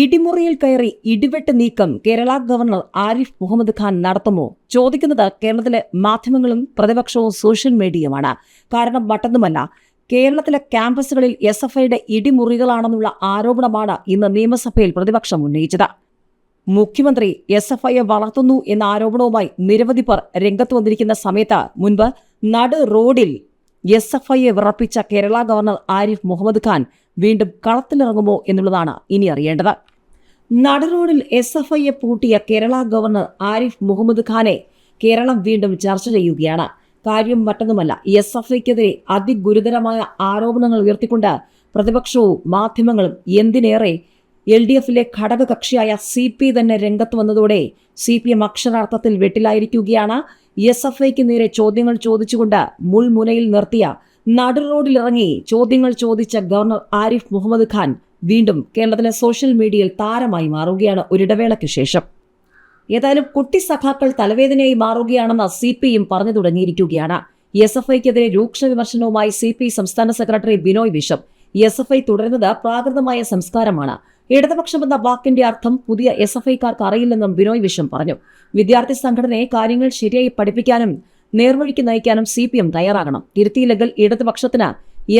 ഇടിമുറിയിൽ കയറി ഇടിവെട്ട് നീക്കം കേരള ഗവർണർ ആരിഫ് മുഹമ്മദ് ഖാൻ നടത്തുമോ? ചോദിക്കുന്നത് കേരളത്തിലെ മാധ്യമങ്ങളും പ്രതിപക്ഷവും സോഷ്യൽ മീഡിയയുമാണ്. കാരണം മറ്റൊന്നുമല്ല കേരളത്തിലെ ക്യാമ്പസുകളിൽ എസ് എഫ് ഐയുടെ ഇടിമുറികളാണെന്നുള്ള ആരോപണമാണ് ഇന്ന് നിയമസഭയിൽ പ്രതിപക്ഷം ഉന്നയിച്ചത്. മുഖ്യമന്ത്രി എസ് എഫ് ഐയെ വളർത്തുന്നു എന്ന ആരോപണവുമായി നിരവധി പേർ രംഗത്ത് വന്നിരിക്കുന്ന സമയത്ത് മുൻപ് നടു റോഡിൽ എസ് എഫ് ഐയെ വിറപ്പിച്ച കേരള ഗവർണർ ആരിഫ് മുഹമ്മദ് ഖാൻ വീണ്ടും കളത്തിലിറങ്ങുമോ എന്നുള്ളതാണ് ഇനി അറിയേണ്ടത്. നടുറോഡിൽ എസ് എഫ് ഐയെ പൂട്ടിയ കേരള ഗവർണർ ആരിഫ് മുഹമ്മദ് ഖാനെ കേരളം വീണ്ടും ചർച്ച ചെയ്യുകയാണ്. കാര്യം മറ്റൊന്നുമല്ല എസ് എഫ് ഐക്കെതിരെ അതിഗുരുതരമായ ആരോപണങ്ങൾ ഉയർത്തിക്കൊണ്ട് പ്രതിപക്ഷവും മാധ്യമങ്ങളും എന്തിനേറെ എൽ ഡി എഫിലെ ഘടകകക്ഷിയായ സി പി തന്നെ രംഗത്ത് വന്നതോടെ സി പി എം അക്ഷരാർത്ഥത്തിൽ വെട്ടിലായിരിക്കുകയാണ്. എസ് എഫ് ഐക്ക് നേരെ ചോദ്യങ്ങൾ ചോദിച്ചുകൊണ്ട് മുൾമുനയിൽ നിർത്തിയ നടു റോഡിലിറങ്ങി ചോദ്യങ്ങൾ ചോദിച്ച ഗവർണർ ആരിഫ് മുഹമ്മദ് ഖാൻ വീണ്ടും കേരളത്തിലെ സോഷ്യൽ മീഡിയയിൽ താരമായി മാറുകയാണ് ഒരിടവേളയ്ക്ക് ശേഷം. ഏതായാലും കുട്ടി സഖാക്കൾ തലവേദനയായി മാറുകയാണെന്ന് സി പി എം പറഞ്ഞു തുടങ്ങിയിരിക്കുകയാണ്. എസ് എഫ് ഐക്കെതിരെ രൂക്ഷ വിമർശനവുമായി സി പി സംസ്ഥാന secretary Binoy Viswam S F I തുടരുന്നത് പ്രാകൃതമായ സംസ്കാരമാണ്. ഇടതുപക്ഷമെന്ന വാക്കിന്റെ അർത്ഥം പുതിയ എസ് എഫ് ഐക്കാർക്ക് അറിയില്ലെന്നും ബിനോയ് വിശ്വം പറഞ്ഞു. വിദ്യാർത്ഥി സംഘടനയെ കാര്യങ്ങൾ ശരിയായി പഠിപ്പിക്കാനും നേർവഴിക്ക് നയിക്കാനും സി പി എം തയ്യാറാകണം. തിരുത്തിയില്ലെങ്കിൽ ഇടതുപക്ഷത്തിന്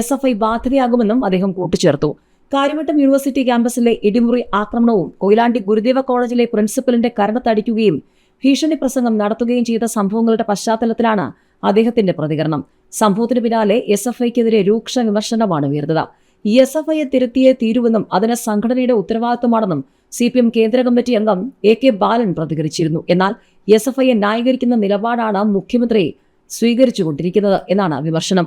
എസ് എഫ് ഐ ബാധ്യതയാകുമെന്നും അദ്ദേഹം കൂട്ടിച്ചേർത്തു. കാര്യവട്ടം യൂണിവേഴ്സിറ്റി ക്യാമ്പസിലെ ഇടിമുറി ആക്രമണവും കൊയിലാണ്ടി ഗുരുദേവ കോളേജിലെ പ്രിൻസിപ്പലിന്റെ കരണത്തടിക്കുകയും ഭീഷണി പ്രസംഗം നടത്തുകയും ചെയ്ത സംഭവങ്ങളുടെ പശ്ചാത്തലത്തിലാണ് അദ്ദേഹത്തിന്റെ പ്രതികരണം. സംഭവത്തിന് പിന്നാലെ എസ് എഫ് ഐക്കെതിരെ രൂക്ഷ വിമർശനമാണ് ഉയർന്നത്. എസ് എഫ് ഐയെ തിരുത്തിയേ തീരുവെന്നും അതിന് സംഘടനയുടെ ഉത്തരവാദിത്തമാണെന്നും സി പി എം കേന്ദ്ര കമ്മിറ്റി അംഗം എ കെ ബാലൻ പ്രതികരിച്ചിരുന്നു. എന്നാൽ എസ് എഫ് ഐയെ ന്യായീകരിക്കുന്ന നിലപാടാണ് മുഖ്യമന്ത്രി സ്വീകരിച്ചുകൊണ്ടിരിക്കുന്നത് എന്നാണ് വിമർശനം.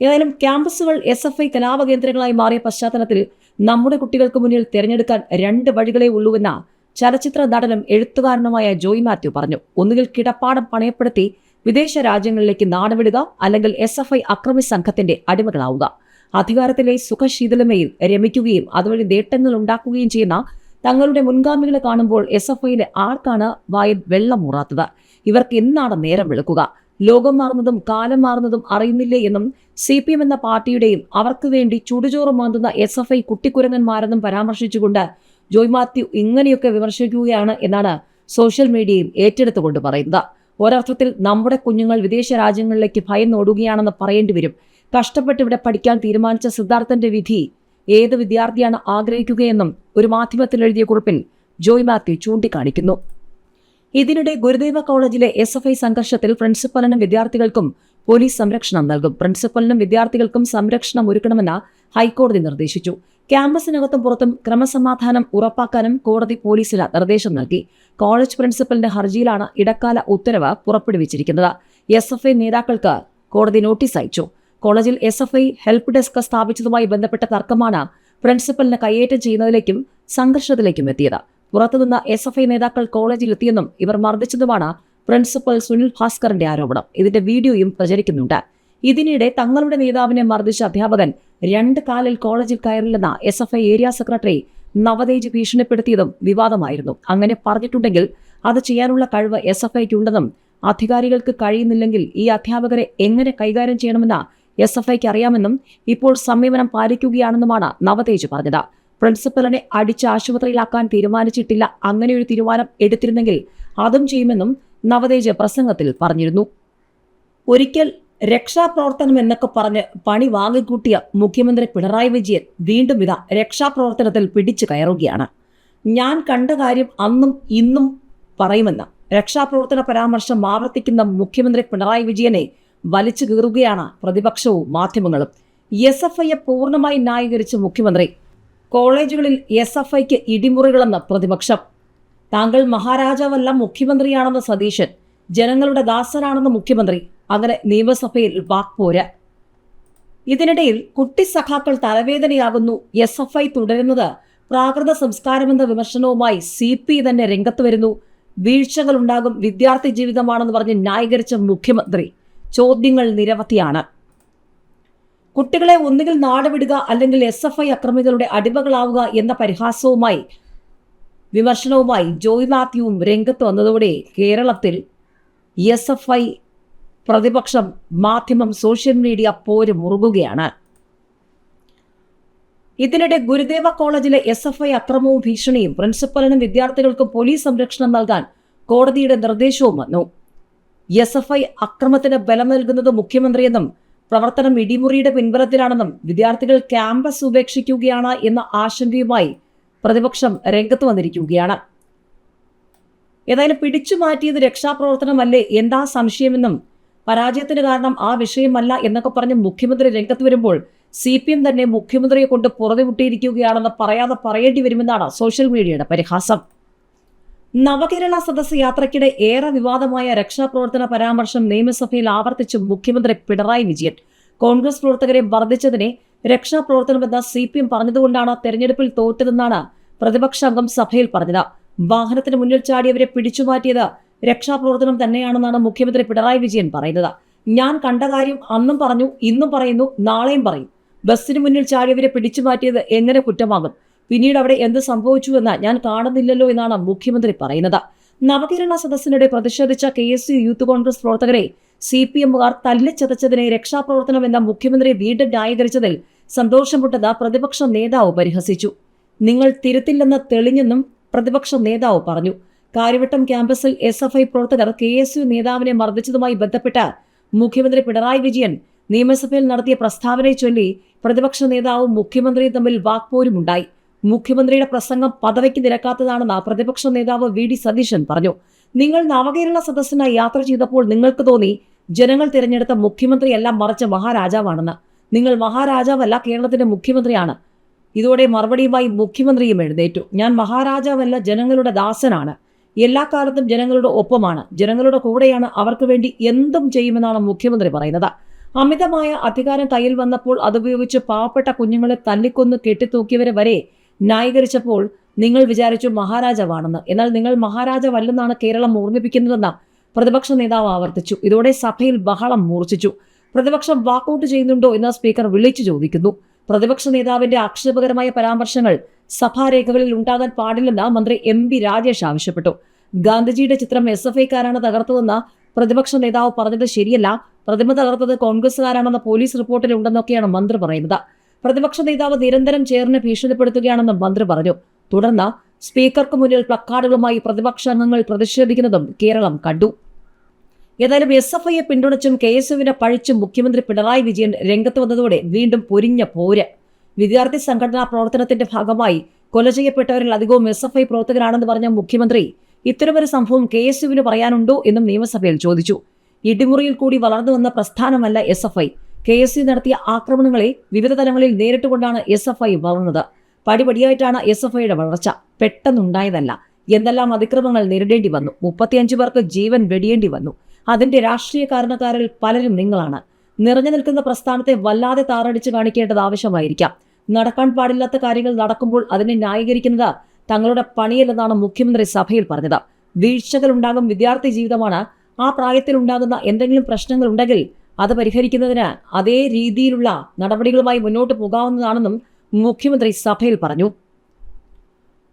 ഏതായാലും ക്യാമ്പസുകൾ എസ് എഫ് ഐ കലാപ കേന്ദ്രങ്ങളായി മാറിയ പശ്ചാത്തലത്തിൽ നമ്മുടെ കുട്ടികൾക്ക് മുന്നിൽ തിരഞ്ഞെടുക്കാൻ രണ്ട് വഴികളേ ഉള്ളൂവെന്ന ചലച്ചിത്ര നടനും എഴുത്തുകാരനുമായ ജോയ് മാത്യു പറഞ്ഞു. ഒന്നുകിൽ കിടപ്പാടം പണയപ്പെടുത്തി വിദേശ രാജ്യങ്ങളിലേക്ക് നാടുവിടുക അല്ലെങ്കിൽ എസ് എഫ് ഐ അക്രമി സംഘത്തിന്റെ അടിമകളാവുക. അധികാരത്തിലെ സുഖശീതലമയിൽ രമിക്കുകയും അതുവഴി നേട്ടങ്ങൾ ഉണ്ടാക്കുകയും ചെയ്യുന്ന തങ്ങളുടെ മുൻഗാമികളെ കാണുമ്പോൾ എസ് എഫ് ഐയിലെ ആർക്കാണ് വായിൽ വെള്ളം മൂറാത്തത് ഇവർക്ക് എന്നാണ് നേരം വെളുക്കുക? ലോകം മാറുന്നതും കാലം മാറുന്നതും അറിയുന്നില്ലേ എന്നും സി പി എം എന്ന പാർട്ടിയുടെയും അവർക്ക് വേണ്ടി ചുടുചോറ് മാന്തുന്ന എസ് എഫ് ഐ കുട്ടിക്കുരങ്ങന്മാരെന്നും പരാമർശിച്ചുകൊണ്ട് ജോയ് മാത്യു ഇങ്ങനെയൊക്കെ വിമർശിക്കുകയാണ് എന്നാണ് സോഷ്യൽ മീഡിയയും ഏറ്റെടുത്തുകൊണ്ട് പറയുന്നത്. ഒരർത്ഥത്തിൽ നമ്മുടെ കുഞ്ഞുങ്ങൾ വിദേശ രാജ്യങ്ങളിലേക്ക് ഭയം നോടുകയാണെന്ന് പറയേണ്ടി വരും. കഷ്ടപ്പെട്ട് ഇവിടെ പഠിക്കാൻ തീരുമാനിച്ച സിദ്ധാർത്ഥന്റെ വിധി ഏത് വിദ്യാർത്ഥിയാണ് ആഗ്രഹിക്കുകയെന്നും ഒരു മാധ്യമത്തിൽ എഴുതിയ കുറിപ്പിൽ ജോയ് മാത്യു ചൂണ്ടിക്കാണിക്കുന്നു. ഇതിനിടെ ഗുരുദേവ കോളേജിലെ എസ് എഫ് ഐ സംഘർഷത്തിൽ പ്രിൻസിപ്പലിനും വിദ്യാർത്ഥികൾക്കും പോലീസ് സംരക്ഷണം നൽകും. പ്രിൻസിപ്പലിനും വിദ്യാർത്ഥികൾക്കും സംരക്ഷണം ഒരുക്കണമെന്ന് ഹൈക്കോടതി നിർദ്ദേശിച്ചു. ക്യാമ്പസിനകത്തും പുറത്തും ക്രമസമാധാനം ഉറപ്പാക്കാനും കോടതി പോലീസിന് നിർദ്ദേശം നൽകി. കോളേജ് പ്രിൻസിപ്പലിന്റെ ഹർജിയിലാണ് ഇടക്കാല ഉത്തരവ് പുറപ്പെടുവിച്ചിരിക്കുന്നത്. എസ് എഫ് ഐ നേതാക്കൾക്ക് കോടതി നോട്ടീസ് അയച്ചു. കോളേജിൽ S F I help desk സ്ഥാപിച്ചതുമായി ബന്ധപ്പെട്ട തർക്കമാണ് പ്രിൻസിപ്പലിന് കയ്യേറ്റം ചെയ്യുന്നതിലേക്കും സംഘർഷത്തിലേക്കും എത്തിയത്. പുറത്തുനിന്ന് എസ് എഫ് ഐ നേതാക്കൾ കോളേജിൽ എത്തിയെന്നും ഇവർ മർദ്ദിച്ചതുമാണ് പ്രിൻസിപ്പൽ സുനിൽ ഭാസ്കറിന്റെ ആരോപണം. ഇതിന്റെ വീഡിയോയും പ്രചരിക്കുന്നുണ്ട്. ഇതിനിടെ തങ്ങളുടെ നേതാവിനെ മർദ്ദിച്ച അധ്യാപകൻ രണ്ട് കാലിൽ കോളേജിൽ കയറില്ലെന്ന S F I area secretary Navatej ഭീഷണിപ്പെടുത്തിയതും വിവാദമായിരുന്നു. അങ്ങനെ പറഞ്ഞിട്ടുണ്ടെങ്കിൽ അത് ചെയ്യാനുള്ള കഴിവ് എസ് എഫ് ഐക്ക് ഉണ്ടെന്നും അധികാരികൾക്ക് കഴിയുന്നില്ലെങ്കിൽ ഈ അധ്യാപകരെ എങ്ങനെ കൈകാര്യം ചെയ്യണമെന്ന് എസ് എഫ് ഐക്ക് അറിയാമെന്നും ഇപ്പോൾ സമീപനം പാലിക്കുകയാണെന്നുമാണ് നവതേജ് പറഞ്ഞത്. പ്രിൻസിപ്പലിനെ അടിച്ച് ആശുപത്രിയിലാക്കാൻ തീരുമാനിച്ചിട്ടില്ല. അങ്ങനെയൊരു തീരുമാനം എടുത്തിരുന്നെങ്കിൽ അതും ചെയ്യുമെന്നും നവതേജ് പ്രസംഗത്തിൽ പറഞ്ഞിരുന്നു. ഒരിക്കൽ രക്ഷാപ്രവർത്തനം എന്നൊക്കെ പറഞ്ഞ് പണി വാങ്ങിക്കൂട്ടിയ മുഖ്യമന്ത്രി പിണറായി വിജയൻ വീണ്ടും ഇതാ രക്ഷാപ്രവർത്തനത്തിൽ പിടിച്ചു കയറുകയാണ്. ഞാൻ കണ്ട കാര്യം അന്നും ഇന്നും പറയുമെന്ന് രക്ഷാപ്രവർത്തന പരാമർശം ആവർത്തിക്കുന്ന മുഖ്യമന്ത്രി പിണറായി വിജയനെ വലിച്ചു കീറുകയാണ് പ്രതിപക്ഷവും മാധ്യമങ്ങളും. എസ് എഫ് ഐയെ പൂർണമായി ന്യായീകരിച്ച മുഖ്യമന്ത്രി കോളേജുകളിൽ എസ് എഫ് ഐക്ക് ഇടിമുറികളെന്ന് പ്രതിപക്ഷം. താങ്കൾ മഹാരാജാവല്ല മുഖ്യമന്ത്രിയാണെന്ന് സതീശൻ ജനങ്ങളുടെ ദാസനാണെന്ന് മുഖ്യമന്ത്രി. അങ്ങനെ നിയമസഭയിൽ വാക്പോര്. ഇതിനിടയിൽ കുട്ടി സഖാക്കൾ തലവേദനയാകുന്നു എസ് എഫ് ഐ തുടരുന്നത്. പ്രാകൃത സംസ്കാരമെന്ന വിമർശനവുമായി സി പി തന്നെ രംഗത്ത് വരുന്നു. വീഴ്ചകളുണ്ടാകും വിദ്യാർത്ഥി ജീവിതമാണെന്ന് പറഞ്ഞ് ന്യായീകരിച്ച മുഖ്യമന്ത്രി. ചോദ്യങ്ങൾ നിരവധിയാണ്. കുട്ടികളെ ഒന്നുകിൽ നാടുവിടുക അല്ലെങ്കിൽ എസ് എഫ് ഐ അക്രമികളുടെ അടിമകളാവുക എന്ന പരിഹാസവുമായി വിമർശനവുമായി ജോയ് മാത്യുവും രംഗത്ത് വന്നതോടെ കേരളത്തിൽ എസ് എഫ് ഐ പ്രതിപക്ഷം മാധ്യമം സോഷ്യൽ മീഡിയ പോര് മുറുകുകയാണ്. ഇതിനിടെ ഗുരുദേവ കോളേജിലെ എസ് എഫ് ഐ അക്രമവും ഭീഷണിയും പ്രിൻസിപ്പലിനും വിദ്യാർത്ഥികൾക്കും പോലീസ് സംരക്ഷണം നൽകാൻ കോടതിയുടെ നിർദ്ദേശവും വന്നു. എസ് എഫ് ഐ അക്രമത്തിന് ബലം നൽകുന്നത് മുഖ്യമന്ത്രിയെന്നും പ്രവർത്തനം ഇടിമുറിയുടെ പിൻബലത്തിലാണെന്നും വിദ്യാർത്ഥികൾ ക്യാമ്പസ് ഉപേക്ഷിക്കുകയാണ് എന്ന ആശങ്കയുമായി പ്രതിപക്ഷം രംഗത്ത് വന്നിരിക്കുകയാണ്. ഏതായാലും പിടിച്ചു മാറ്റിയത് രക്ഷാപ്രവർത്തനമല്ലേ എന്താ സംശയമെന്നും പരാജയത്തിന് കാരണം ആ വിഷയമല്ല എന്നൊക്കെ പറഞ്ഞ് മുഖ്യമന്ത്രി രംഗത്ത് വരുമ്പോൾ സി പി എം തന്നെ മുഖ്യമന്ത്രിയെ കൊണ്ട് പുറത്തുവിട്ടിയിരിക്കുകയാണെന്ന് പറയാതെ പറയേണ്ടി വരുമെന്നാണ് സോഷ്യൽ മീഡിയയുടെ പരിഹാസം. നവകേരള സദസ് യാത്രയ്ക്കിടെ ഏറെ വിവാദമായ രക്ഷാപ്രവർത്തന പരാമർശം നിയമസഭയിൽ ആവർത്തിച്ച് മുഖ്യമന്ത്രി പിണറായി വിജയൻ. കോൺഗ്രസ് പ്രവർത്തകരെ വർദ്ധിച്ചതിനെ രക്ഷാപ്രവർത്തനമെന്ന് സി പി എം പറഞ്ഞതുകൊണ്ടാണ് തെരഞ്ഞെടുപ്പിൽ തോറ്റതെന്നാണ് പ്രതിപക്ഷാംഗം സഭയിൽ പറഞ്ഞത്. വാഹനത്തിന് മുന്നിൽ ചാടിയവരെ പിടിച്ചുമാറ്റിയത് രക്ഷാപ്രവർത്തനം തന്നെയാണെന്നാണ് മുഖ്യമന്ത്രി പിണറായി വിജയൻ പറയുന്നത്. ഞാൻ കണ്ട കാര്യം അന്നും പറഞ്ഞു ഇന്നും പറയുന്നു നാളെയും പറയും. ബസ്സിന് മുന്നിൽ ചാടിയവരെ പിടിച്ചുമാറ്റിയത് എങ്ങനെ കുറ്റമാകും? പിന്നീട് അവിടെ എന്ത് സംഭവിച്ചുവെന്ന് ഞാൻ കാണുന്നില്ലല്ലോ എന്നാണ് മുഖ്യമന്ത്രി പറയുന്നത്. നവകേരള സദസ്സിനിടെ പ്രതിഷേധിച്ച K S U youth Congress പ്രവർത്തകരെ സി പി എമ്മുകാർ തല്ലിച്ചതച്ചതിനെ രക്ഷാപ്രവർത്തനം എന്ന മുഖ്യമന്ത്രി വീണ്ടും ന്യായീകരിച്ചതിൽ സന്തോഷമുട്ടത് പ്രതിപക്ഷ നേതാവ് പരിഹസിച്ചു. നിങ്ങൾ തിരുത്തില്ലെന്ന് തെളിഞ്ഞെന്നും പ്രതിപക്ഷ നേതാവ് പറഞ്ഞു. കാര്യവട്ടം ക്യാമ്പസിൽ എസ് എഫ് ഐ പ്രവർത്തകർ കെ എസ് യു നേതാവിനെ മർദ്ദിച്ചതുമായി ബന്ധപ്പെട്ട് മുഖ്യമന്ത്രി പിണറായി വിജയൻ നിയമസഭയിൽ നടത്തിയ പ്രസ്താവനയെ ചൊല്ലി പ്രതിപക്ഷ നേതാവും മുഖ്യമന്ത്രിയും തമ്മിൽ വാക്പോരുമുണ്ടായി. മുഖ്യമന്ത്രിയുടെ പ്രസംഗം പദവിക്ക് നിരക്കാത്തതാണെന്ന് പ്രതിപക്ഷ നേതാവ് വി ഡി സതീശൻ പറഞ്ഞു. നിങ്ങൾ നവകേരള സദസ്സിനായി യാത്ര ചെയ്തപ്പോൾ നിങ്ങൾക്ക് തോന്നി ജനങ്ങൾ തിരഞ്ഞെടുത്ത മുഖ്യമന്ത്രിയല്ല മറിച്ച് മഹാരാജാവാണെന്ന്. നിങ്ങൾ മഹാരാജാവല്ല കേരളത്തിന്റെ മുഖ്യമന്ത്രിയാണ്. ഇതോടെ മറുപടിയുമായി മുഖ്യമന്ത്രിയും എഴുന്നേറ്റു. ഞാൻ മഹാരാജാവല്ല ജനങ്ങളുടെ ദാസനാണ്. എല്ലാ കാലത്തും ജനങ്ങളുടെ ഒപ്പമാണ്. ജനങ്ങളുടെ കൂടെയാണ് അവർക്ക് വേണ്ടി എന്തും ചെയ്യുമെന്നാണ് മുഖ്യമന്ത്രി പറയുന്നത്. അമിതമായ അധികാരം കയ്യിൽ വന്നപ്പോൾ അതുപയോഗിച്ച് പാവപ്പെട്ട കുഞ്ഞുങ്ങളെ തല്ലിക്കൊന്ന് കെട്ടിത്തൂക്കിയവരെ വരെ ന്യായീകരിച്ചപ്പോൾ നിങ്ങൾ വിചാരിച്ചു മഹാരാജാവാണെന്ന്. എന്നാൽ നിങ്ങൾ മഹാരാജാവല്ലെന്നാണ് കേരളം ഓർമ്മിപ്പിക്കുന്നതെന്ന് പ്രതിപക്ഷ നേതാവ് ആവർത്തിച്ചു. ഇതോടെ സഭയിൽ ബഹളം മൂർച്ഛിച്ചു. പ്രതിപക്ഷം വാക്കൌട്ട് ചെയ്യുന്നുണ്ടോ എന്ന് സ്പീക്കർ വിളിച്ചു ചോദിക്കുന്നു. പ്രതിപക്ഷ നേതാവിന്റെ ആക്ഷേപകരമായ പരാമർശങ്ങൾ സഭാരേഖകളിൽ ഉണ്ടാകാൻ പാടില്ലെന്ന് മന്ത്രി എം പി രാജേഷ് ആവശ്യപ്പെട്ടു. ഗാന്ധിജിയുടെ ചിത്രം എസ് എഫ് ഐക്കാരാണ് തകർത്തതെന്ന് പ്രതിപക്ഷ നേതാവ് പറഞ്ഞത് ശരിയല്ല. പ്രതിമ തകർത്തത് കോൺഗ്രസുകാരാണെന്ന പോലീസ് റിപ്പോർട്ടിലുണ്ടെന്നൊക്കെയാണ് മന്ത്രി പറയുന്നത്. പ്രതിപക്ഷ നേതാവ് നിരന്തരം ചേർന്ന് ഭീഷണിപ്പെടുത്തുകയാണെന്നും മന്ത്രി പറഞ്ഞു. തുടർന്ന് സ്പീക്കർക്ക് മുന്നിൽ പ്ലക്കാർഡുകളുമായി പ്രതിപക്ഷ അംഗങ്ങൾ പ്രതിഷേധിക്കുന്നതും കേരളം കണ്ടു. ഏതായാലും എസ് എഫ് ഐയെ പിന്തുണച്ചും കെ എസ് യുവിനെ പഴിച്ചും മുഖ്യമന്ത്രി പിണറായി വിജയൻ രംഗത്ത് വന്നതോടെ വീണ്ടും പൊരിഞ്ഞ പോര്. വിദ്യാർത്ഥി സംഘടനാ പ്രവർത്തനത്തിന്റെ ഭാഗമായി കൊല ചെയ്യപ്പെട്ടവരിൽ അധികവും എസ് എഫ് ഐ പ്രവർത്തകരാണെന്ന് പറഞ്ഞ മുഖ്യമന്ത്രി ഇത്തരമൊരു സംഭവം കെ എസ് യുവിന് പറയാനുണ്ടോ എന്നും നിയമസഭയിൽ ചോദിച്ചു. ഇടിമുറിയിൽ കൂടി വളർന്നു വന്ന പ്രസ്ഥാനമല്ല S F I. K S U നടത്തിയ ആക്രമണങ്ങളെ വിവിധ തലങ്ങളിൽ നേരിട്ടുകൊണ്ടാണ് എസ് എഫ് ഐ വളർന്നത്. പടിപടിയായിട്ടാണ് എസ് എഫ് ഐയുടെ വളർച്ച. പെട്ടെന്നുണ്ടായതല്ല. എന്തെല്ലാം അതിക്രമങ്ങൾ നേരിടേണ്ടി വന്നു? മുപ്പത്തിയഞ്ചു പേർക്ക് ജീവൻ വെടിയേണ്ടി വന്നു. അതിന്റെ രാഷ്ട്രീയ കാരണക്കാരിൽ പലരും നിങ്ങളാണ്. നിറഞ്ഞു നിൽക്കുന്ന പ്രസ്ഥാനത്തെ വല്ലാതെ താറടിച്ച് കാണിക്കേണ്ടത് ആവശ്യമായിരിക്കാം. നടക്കാൻ പാടില്ലാത്ത കാര്യങ്ങൾ നടക്കുമ്പോൾ അതിനെ ന്യായീകരിക്കുന്നത് തങ്ങളുടെ പണിയല്ലെന്നാണ് മുഖ്യമന്ത്രി സഭയിൽ പറഞ്ഞത്. വീഴ്ചകൾ ഉണ്ടാകും വിദ്യാർത്ഥി ജീവിതമാണ്. ആ പ്രായത്തിൽ ഉണ്ടാകുന്ന എന്തെങ്കിലും പ്രശ്നങ്ങൾ ഉണ്ടെങ്കിൽ അത് പരിഹരിക്കുന്നതിന് അതേ രീതിയിലുള്ള നടപടികളുമായി മുന്നോട്ട് പോകാവുന്നതാണെന്നും മുഖ്യമന്ത്രി സഭയിൽ പറഞ്ഞു.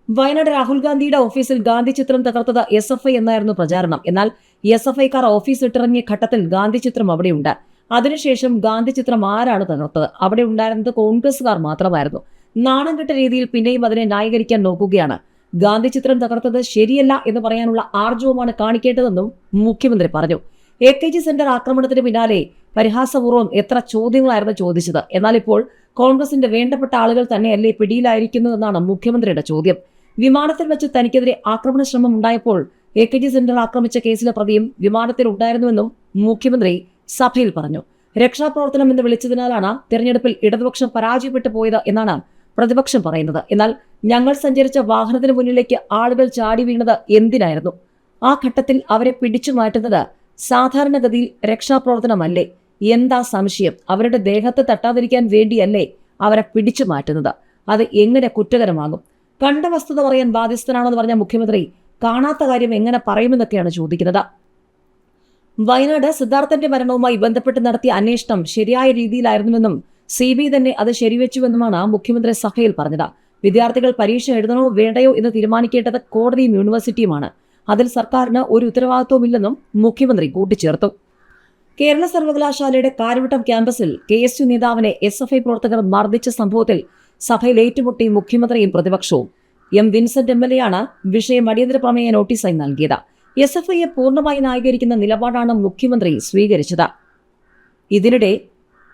വയനാട് രാഹുൽ ഗാന്ധിയുടെ ഓഫീസിൽ ഗാന്ധി ചിത്രം തകർത്തത് എസ് എഫ് ഐ എന്നായിരുന്നു പ്രചാരണം. എന്നാൽ എസ് എഫ് ഐക്കാർ ഓഫീസ് ഇട്ടിറങ്ങിയ ഘട്ടത്തിൽ ഗാന്ധി ചിത്രം അവിടെയുണ്ട്. അതിനുശേഷം ഗാന്ധി ചിത്രം ആരാണ് തകർത്തത്? അവിടെ ഉണ്ടായിരുന്നത് കോൺഗ്രസുകാർ മാത്രമായിരുന്നു. നാണം കെട്ട രീതിയിൽ പിന്നെയും അതിനെ ന്യായീകരിക്കാൻ നോക്കുകയാണ്. ഗാന്ധി ചിത്രം തകർത്തത് ശരിയല്ല എന്ന് പറയാനുള്ള ആർജവമാണ് കാണിക്കേണ്ടതെന്നും മുഖ്യമന്ത്രി പറഞ്ഞു. എ കെ ജി സെന്റർ ആക്രമണത്തിന് പിന്നാലെ പരിഹാസപൂർവം എത്ര ചോദ്യങ്ങളായിരുന്നു ചോദിച്ചത്. എന്നാൽ ഇപ്പോൾ കോൺഗ്രസിന്റെ വേണ്ടപ്പെട്ട ആളുകൾ തന്നെയല്ലേ പിടിയിലായിരിക്കുന്നതെന്നാണ് മുഖ്യമന്ത്രിയുടെ ചോദ്യം. വിമാനത്തിൽ വെച്ച് തനിക്കെതിരെ ആക്രമണ ശ്രമം ഉണ്ടായപ്പോൾ എ കെ ജി സെന്റർ ആക്രമിച്ച കേസിലെ പ്രതിയും വിമാനത്തിൽ ഉണ്ടായിരുന്നുവെന്നും മുഖ്യമന്ത്രി സഭയിൽ പറഞ്ഞു. രക്ഷാപ്രവർത്തനം എന്ന് വിളിച്ചതിനാലാണ് തെരഞ്ഞെടുപ്പിൽ ഇടതുപക്ഷം പരാജയപ്പെട്ടു പോയത് എന്നാണ് പ്രതിപക്ഷം പറയുന്നത്. എന്നാൽ ഞങ്ങൾ സഞ്ചരിച്ച വാഹനത്തിന് മുന്നിലേക്ക് ആളുകൾ ചാടി വീണത് എന്തിനായിരുന്നു? ആ ഘട്ടത്തിൽ അവരെ പിടിച്ചു മാറ്റുന്നത് സാധാരണഗതിയിൽ രക്ഷാപ്രവർത്തനമല്ലേ? എന്താ സംശയം? അവരുടെ ദേഹത്ത് തട്ടാതിരിക്കാൻ വേണ്ടിയല്ലേ അവരെ പിടിച്ചു മാറ്റുന്നത്? അത് എങ്ങനെ കുറ്റകരമാകും? കണ്ട വസ്തുത പറയാൻ ബാധ്യസ്ഥനാണെന്ന് പറഞ്ഞ മുഖ്യമന്ത്രി കാണാത്ത കാര്യം എങ്ങനെ പറയുമെന്നൊക്കെയാണ് ചോദിക്കുന്നത്. വയനാട് സിദ്ധാർത്ഥന്റെ മരണവുമായി ബന്ധപ്പെട്ട് നടത്തിയ അന്വേഷണം ശരിയായ രീതിയിലായിരുന്നുവെന്നും സി ബി തന്നെ അത് ശരിവെച്ചുവെന്നുമാണ് മുഖ്യമന്ത്രി സഭയിൽ പറഞ്ഞത്. വിദ്യാർത്ഥികൾ പരീക്ഷ എഴുതണോ വേണ്ടയോ എന്ന് തീരുമാനിക്കേണ്ടത് കോടതിയും യൂണിവേഴ്സിറ്റിയുമാണ്. അതിൽ സർക്കാരിന് ഒരു ഉത്തരവാദിത്വമില്ലെന്നും മുഖ്യമന്ത്രി കൂട്ടിച്ചേർത്തു. കേരള സർവകലാശാലയുടെ കാരവട്ടം ക്യാമ്പസിൽ കെ എസ് യു നേതാവിനെ എസ് എഫ് ഐ പ്രവർത്തകർ മർദ്ദിച്ച സംഭവത്തിൽ സഭയിൽ ഏറ്റുമുട്ടി മുഖ്യമന്ത്രിയും പ്രതിപക്ഷവും. എം വിൻസെന്റ് എം എൽ എയാണ് വിഷയം അടിയന്തര പ്രമേയ നോട്ടീസായി നൽകിയത്. എസ് എഫ് ഐയെ പൂർണമായി ന്യായീകരിക്കുന്ന നിലപാടാണ് മുഖ്യമന്ത്രി സ്വീകരിച്ചത്. ഇതിനിടെ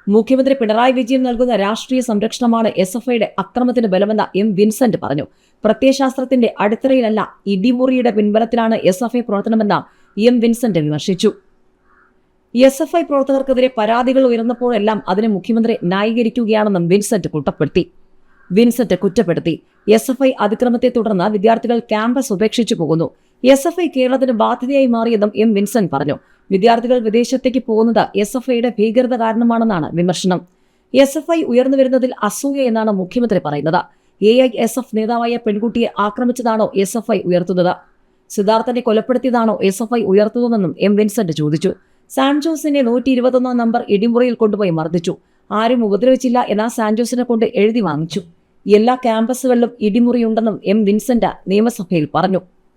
മുഖ്യമന്ത്രി പിണറായി വിജയൻ നൽകുന്ന രാഷ്ട്രീയ സംരക്ഷണമാണ് എസ് എഫ് ഐയുടെ അക്രമത്തിന് ബലമെന്ന് എം വിൻസെന്റ് പറഞ്ഞു. പ്രത്യയശാസ്ത്രത്തിന്റെ അടിത്തറയിലല്ല ഇടിമുറിയുടെ പിൻബലത്തിലാണ് എസ് എഫ് ഐ പ്രവർത്തനമെന്ന് എം വിൻസെന്റ് വിമർശിച്ചു. എസ് എഫ് ഐ പ്രവർത്തകർക്കെതിരെ പരാതികൾ ഉയർന്നപ്പോഴെല്ലാം അതിനെ മുഖ്യമന്ത്രി ന്യായീകരിക്കുകയാണെന്നും വിൻസെന്റ് കുറ്റപ്പെടുത്തി. വിൻസെന്റ് കുറ്റപ്പെടുത്തി. എസ് എഫ് ഐ അതിക്രമത്തെ തുടർന്ന് വിദ്യാർത്ഥികൾ ക്യാമ്പസ് ഉപേക്ഷിച്ചു പോകുന്നു. എസ് എഫ് ഐ കേരളത്തിന് ബാധ്യതയായി മാറിയതും എം വിൻസെന്റ് പറഞ്ഞു. വിദ്യാർത്ഥികൾ വിദേശത്തേക്ക് പോകുന്നത് എസ് എഫ് ഐയുടെ ഭീകരത കാരണമാണെന്നാണ് വിമർശനം. എസ് എഫ് ഐ ഉയർന്നു വരുന്നതിൽ അസൂയ എന്നാണ് മുഖ്യമന്ത്രി പറയുന്നത്. എ ഐ എസ് എഫ് നേതാവായ പെൺകുട്ടിയെ ആക്രമിച്ചതാണോ എസ് എഫ് ഐ ഉയർത്തുന്നത്? സിദ്ധാർത്ഥനെ കൊലപ്പെടുത്തിയതാണോ എസ് എഫ് ഐ ഉയർത്തുന്നതെന്നും എം വിൻസെന്റ് ചോദിച്ചു. സാൻജോസിനെ നൂറ്റി ഇരുപത്തൊന്നാം നമ്പർ ഇടിമുറിയിൽ കൊണ്ടുപോയി മർദ്ദിച്ചു. ആരും ഉപദ്രവിച്ചില്ല എന്ന സാൻജോസിനെ കൊണ്ട് എഴുതി വാങ്ങിച്ചു. എല്ലാ ക്യാമ്പസുകളിലും ഇടിമുറിയുണ്ടെന്നും എം വിൻസെന്റ് നിയമസഭയിൽ പറഞ്ഞു.